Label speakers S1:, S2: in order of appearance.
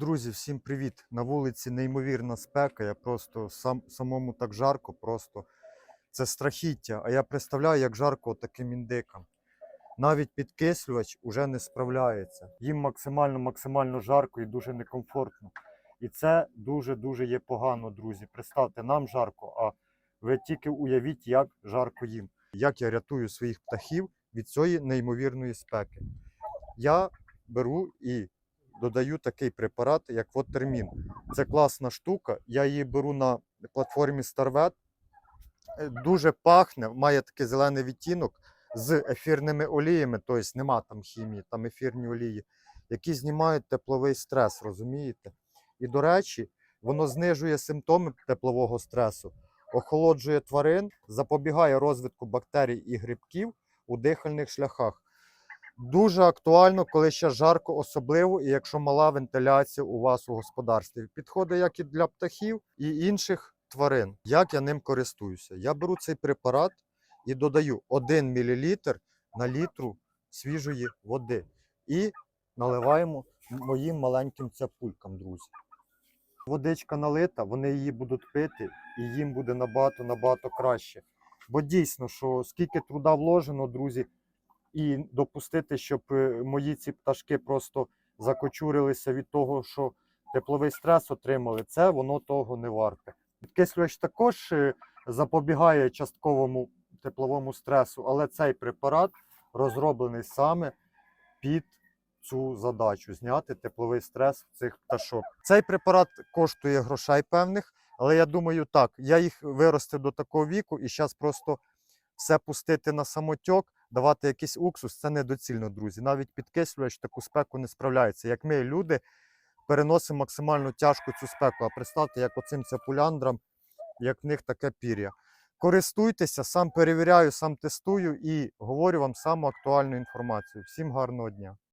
S1: Друзі, всім привіт! На вулиці неймовірна спека. Я просто сам самому так жарко, просто це страхіття. А я представляю, як жарко таким індикам. Навіть підкислювач уже не справляється. Їм максимально максимально жарко і дуже некомфортно. І це дуже-дуже є погано, друзі. Представте, нам жарко, а ви тільки уявіть, як жарко їм. Як я рятую своїх птахів від цієї неймовірної спеки. Я беру і додаю такий препарат, як Watermin. Це класна штука. Я її беру на платформі Starvet. Е, Дуже пахне, має такий зелений відтінок з ефірними оліями, тобто нема там хімії, там ефірні олії, які знімають тепловий стрес, розумієте? І, до речі, воно знижує симптоми теплового стресу, охолоджує тварин, запобігає розвитку бактерій і грибків у дихальних шляхах. Дуже актуально, коли ще жарко, особливо, і якщо мала вентиляція у вас у господарстві. Підходить як і для птахів і інших тварин. Як я ним користуюся? Я беру цей препарат і додаю 1 мл на літру свіжої води. І наливаємо моїм маленьким цяпулькам, друзі. Водичка налита, вони її будуть пити, і їм буде набагато набагато краще. Бо дійсно, що скільки труда вложено, друзі, і допустити, щоб е, мої ці пташки просто закочурилися від того, що тепловий стрес отримали, це воно того не варте. Підкислювач також е, запобігає частковому тепловому стресу, але цей препарат розроблений саме під цю задачу зняти тепловий стрес в цих пташок. Цей препарат коштує грошей певних, але я думаю, так, я їх виростив до такого віку і зараз просто все пустити на самотьок, давати якийсь уксус, це недоцільно, друзі. Навіть підкислювач таку спеку не справляється. Як ми, люди, переносимо максимально тяжко цю спеку. А представте, як оцим цепуляндрам, як в них таке пір'я. Користуйтеся, сам перевіряю, сам тестую і говорю вам саму актуальну інформацію. Всім гарного дня!